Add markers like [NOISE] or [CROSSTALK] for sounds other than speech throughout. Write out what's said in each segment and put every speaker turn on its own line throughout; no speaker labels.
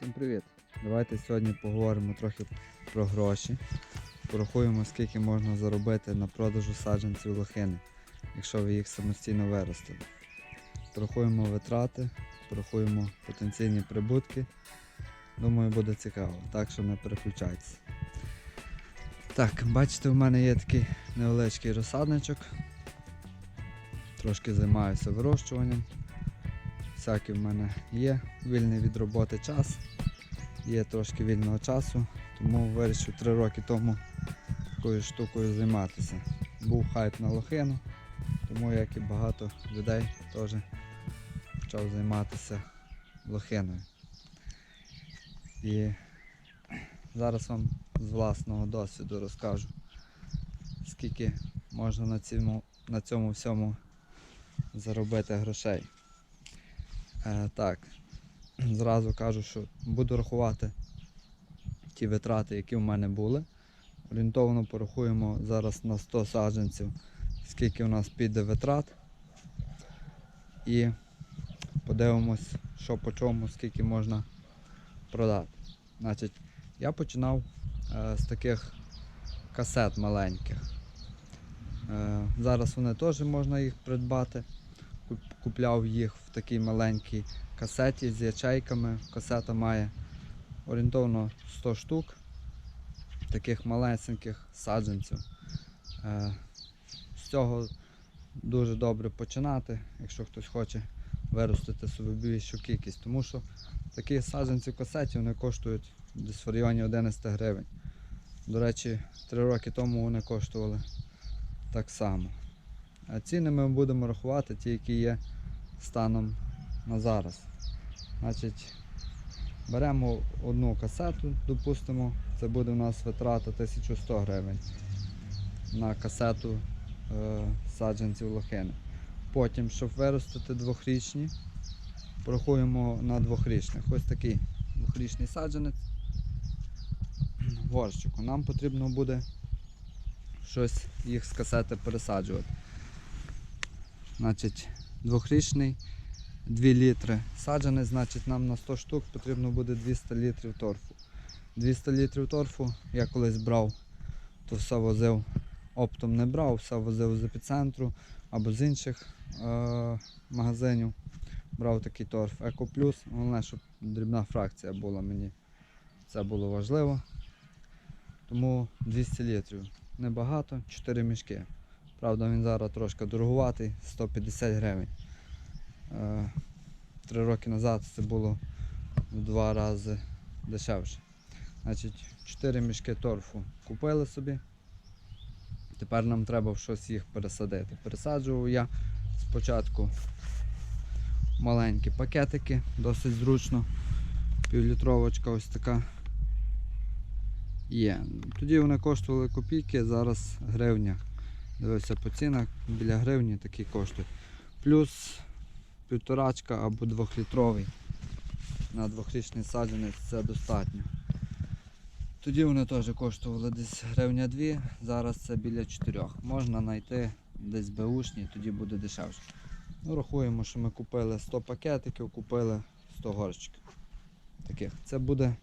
Всім привіт! Давайте сьогодні поговоримо трохи про гроші. Порахуємо, скільки можна заробити на продажу саджанців лохини, якщо ви їх самостійно виростили. Порахуємо витрати, порахуємо потенційні прибутки. Думаю, буде цікаво, так що не переключайтеся. Так, бачите, у мене є такий невеличкий розсадничок. Трошки займаюся вирощуванням. Всякий в мене є вільний від роботи час, є трошки вільного часу, тому вирішив три роки тому такою штукою займатися. Був хайп на лохину, тому як і багато людей теж почав займатися лохиною. І зараз вам з власного досвіду розкажу, скільки можна на цьому, на цьому всьому заробити грошей. Е, так, зразу кажу, що буду рахувати ті витрати, які в мене були. Орієнтовно порахуємо зараз на 100 саджанців, скільки у нас піде витрат. І подивимось, що по чому, скільки можна продати. Значить, я починав е, з таких касет маленьких. Е, зараз вони теж можна їх придбати. Куп- Купляв їх в такій маленькій касеті з ячейками. Касета має орієнтовно 100 штук таких малесеньких саджанців. Е, З цього дуже добре починати, якщо хтось хоче виростити собі більшу кількість, тому що такі саджанці в касеті вони коштують десь в районі 11 гривень. До речі, 3 роки тому вони коштували так само. А ціни ми будемо рахувати ті, які є станом на зараз. Значить, беремо одну касету, допустимо, це буде у нас витрата 1100 гривень на касету е, саджанців лохини. Потім, щоб виростити двохрічні, порахуємо на двохрічних. Ось такий двохрічний саджанець в [CLEARS THROAT] горщику. Нам потрібно буде щось їх з касети пересаджувати. Значить, двохрічний 2 літри саджанець, значить нам на 100 штук потрібно буде 200 літрів торфу. 200 літрів торфу я колись брав, то все возив, оптом не брав, все возив з епіцентру або з інших е- магазинів. Брав такий торф Еко Плюс, головне, щоб дрібна фракція була мені. Це було важливо. Тому 200 літрів. Небагато, 4 мішки. Правда, він зараз трошки дорогуватий, 150 гривень. Е, Три роки назад це було в два рази дешевше. Значить, 4 мішки торфу купили собі. Тепер нам треба в щось їх пересадити. Пересаджував я спочатку маленькі пакетики, досить зручно. Півлітровочка ось така є. Тоді вони коштували копійки, зараз гривня. Дивився по цінах, біля гривні такі коштують. Плюс півторачка або двохлітровий. На двохрічний саджанець це достатньо. Тоді вони теж коштували десь гривня 2, зараз це біля 4. Можна знайти десь беушні, тоді буде дешевше. Ну, рахуємо, що ми купили 100 пакетиків, купили 100 горщиків. Таких. Це буде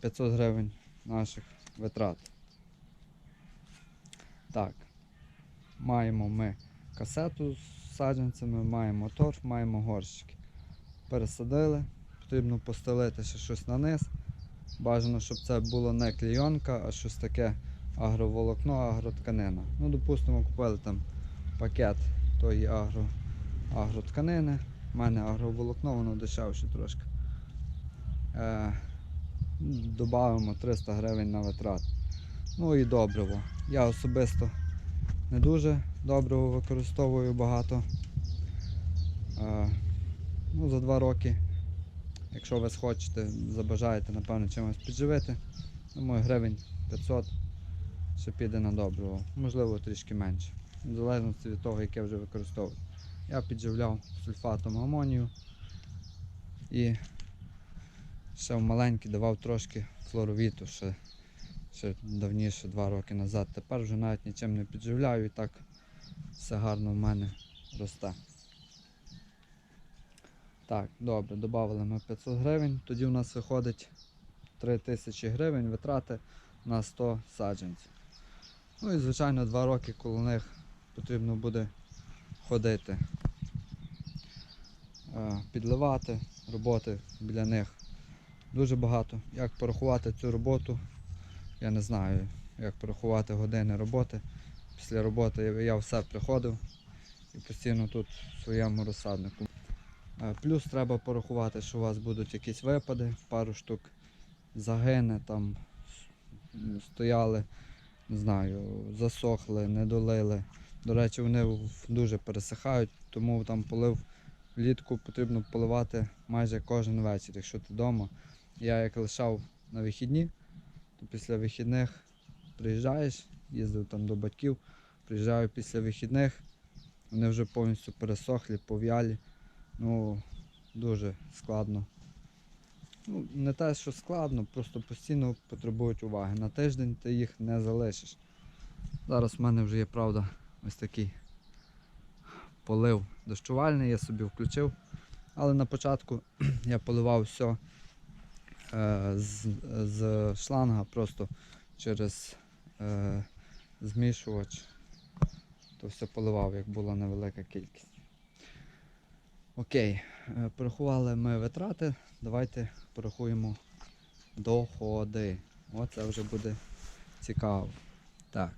500 гривень наших витрат. Так, маємо ми касету з саджанцями, маємо торф, маємо горщики. Пересадили, потрібно постелити ще щось на низ. Бажано, щоб це було не клейонка, а щось таке агроволокно, агротканина. Ну, допустимо, купили там пакет тої агро, агротканини. У мене агроволокно, воно дешевше трошки. Е, Добавимо 300 гривень на витрат. Ну і добриво. Я особисто не дуже добриво використовую багато. Е, ну, за два роки, якщо ви схочете, забажаєте, напевно, чимось підживити, думаю, гривень 500 ще піде на добриво. Можливо, трішки менше. В залежності від того, яке вже використовую. Я підживляв сульфатом амонію і ще в маленький давав трошки флоровіту ще, ще давніше, два роки назад. Тепер вже навіть нічим не підживляю і так все гарно в мене росте. Так, добре, додали ми 500 гривень. Тоді у нас виходить 3000 гривень витрати на 100 саджанців. Ну і звичайно 2 роки коло них потрібно буде ходити. Е, Підливати, роботи біля них дуже багато. Як порахувати цю роботу, я не знаю, як порахувати години роботи. Після роботи я- все приходив і постійно тут в своєму розсаднику. Е, Плюс треба порахувати, що у вас будуть якісь випади, пару штук загине, там стояли, не знаю, засохли, не долили. До речі, вони дуже пересихають, тому там полив влітку потрібно поливати майже кожен вечір, якщо ти вдома. Я як лишав на вихідні, після вихідних приїжджаєш, їздив там до батьків, приїжджаю після вихідних, вони вже повністю пересохлі, пов'ялі. Ну, дуже складно. Ну, не те, що складно, просто постійно потребують уваги. На тиждень ти їх не залишиш. Зараз в мене вже є, правда, ось такий полив дощувальний, я собі включив. Але на початку [CLEARS THROAT] я поливав все з, з шланга просто через е, змішувач. То все поливав, як була невелика кількість. Окей, е, порахували ми витрати. Давайте порахуємо доходи. Оце вже буде цікаво. Так.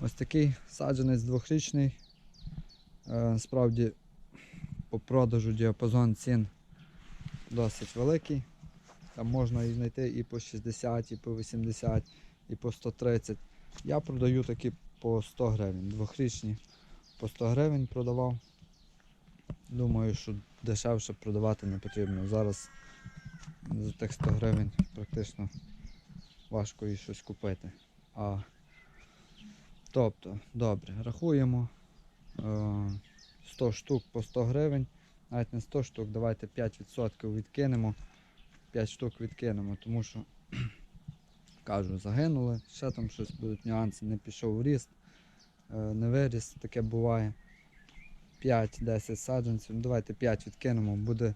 Ось такий саджанець двохрічний. Е, Справді по продажу діапазон цін досить великий. Там можна і знайти і по 60, і по 80, і по 130. Я продаю такі по 100 гривень. Двохрічні по 100 гривень продавав. Думаю, що дешевше продавати не потрібно. Зараз за тих 100 гривень практично важко і щось купити. А, тобто, добре, рахуємо е, 100 штук по 100 гривень. Навіть не 100 штук, давайте 5% відкинемо. 5 штук відкинемо, тому що [CLEARS THROAT] кажу, загинули, ще там щось будуть нюанси, не пішов в ріст, е, не виріс, таке буває. 5-10 саджанців. Ну, Давайте 5 відкинемо, буде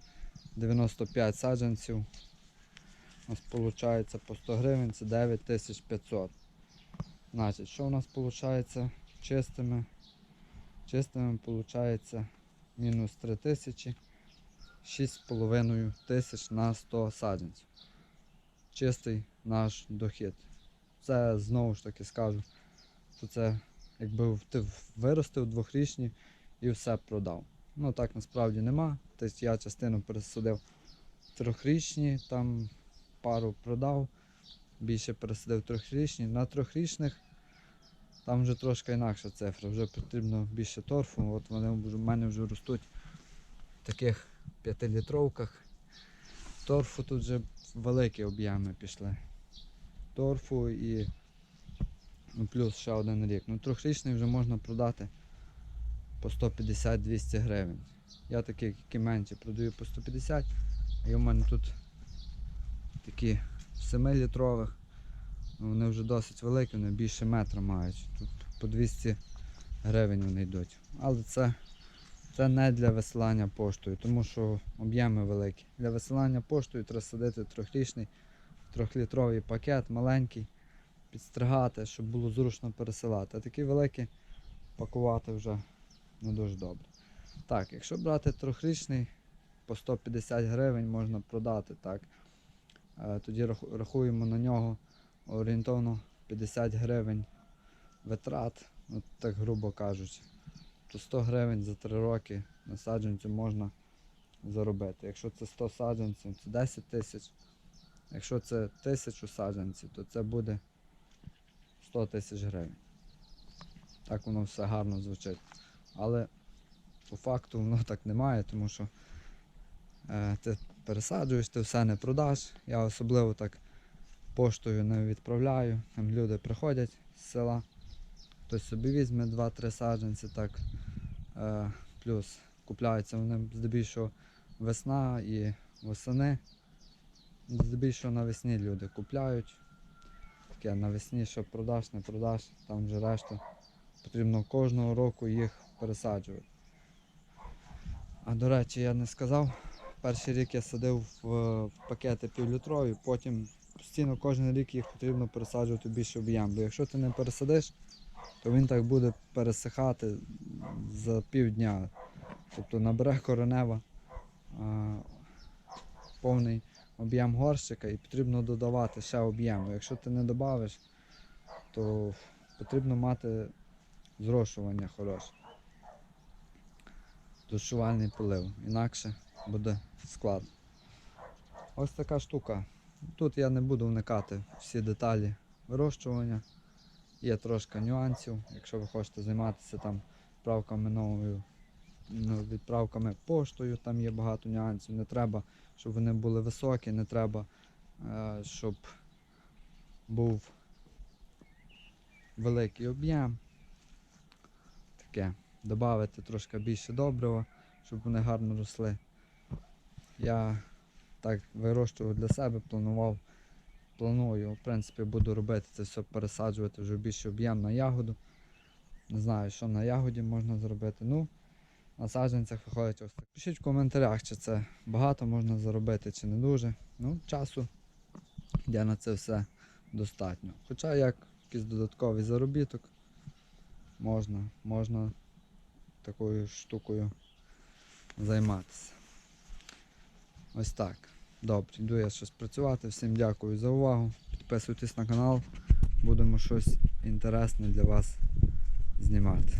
95 саджанців. У нас виходить по 100 гривень, це 9500. Значить, що у нас виходить чистими? Чистими виходить мінус 3000, 6,5 тисяч на 100 саджанців. Чистий наш дохід. Це знову ж таки скажу, що це якби ти виростив двохрічні і все продав. Ну так насправді нема. Тобто я частину пересадив трьохрічні, там пару продав, більше пересадив трьохрічні. На трьохрічних там вже трошки інакша цифра, вже потрібно більше торфу. От вони в мене вже ростуть таких п'ятилітровках. Торфу тут вже великі об'єми пішли. Торфу і ну, плюс ще один рік. Ну, трьохрічний вже можна продати по 150-200 гривень. Я такі, які менші, продаю по 150, і у мене тут такі 7-літрових. Ну, Вони вже досить великі, вони більше метра мають. Тут по 200 гривень вони йдуть. Але це, це не для висилання поштою, тому що об'єми великі. Для висилання поштою треба садити трьохрічний, трьохлітровий пакет, маленький, підстригати, щоб було зручно пересилати. А такі великі пакувати вже не дуже добре. Так, якщо брати трьохрічний, по 150 гривень можна продати. так. Е, Тоді рахуємо на нього орієнтовно 50 гривень витрат, так грубо кажучи. То 100 гривень за 3 роки на саджанцю можна заробити. Якщо це 100 саджанців, це 10 тисяч. Якщо це 1000 саджанців, то це буде 100 тисяч гривень. Так воно все гарно звучить. Але по факту воно так немає, тому що е, ти пересаджуєш, ти все не продаш. Я особливо так поштою не відправляю. Там люди приходять з села, хтось собі візьме 2-3 саджанці, так, е, плюс купляються вони здебільшого весна і восени. Здебільшого навесні люди купляють. Таке навесні, що продаш, не продаш, там вже решту потрібно кожного року їх пересаджувати. А до речі, я не сказав, Перший рік я садив в пакети півлітрові, потім постійно кожен рік їх потрібно пересаджувати більше об'єм. Бо якщо ти не пересадиш, то він так буде пересихати за півдня. Тобто набере коренева а, повний об'єм горщика і потрібно додавати ще об'єму. Якщо ти не додавиш, то потрібно мати зрошування хороше. Душувальний полив. Інакше буде складно. Ось така штука. Тут я не буду вникати всі деталі вирощування. Є трошки нюансів, якщо ви хочете займатися там відправками новою, ну, відправками поштою, там є багато нюансів. Не треба, щоб вони були високі, не треба, е, щоб був великий об'єм. Таке. Добавити трошки більше добрива, щоб вони гарно росли. Я так вирощував для себе, планував, планую, в принципі, буду робити це все, пересаджувати вже більше об'єм на ягоду. Не знаю, що на ягоді можна зробити. Ну, на саджанцях виходить ось так. Пишіть в коментарях, чи це багато можна заробити, чи не дуже. Ну, часу йде на це все достатньо. Хоча як якийсь додатковий заробіток можна, можна такою штукою займатися. Ось так. Добре, йду я щось працювати. Всім дякую за увагу. Підписуйтесь на канал, будемо щось інтересне для вас знімати.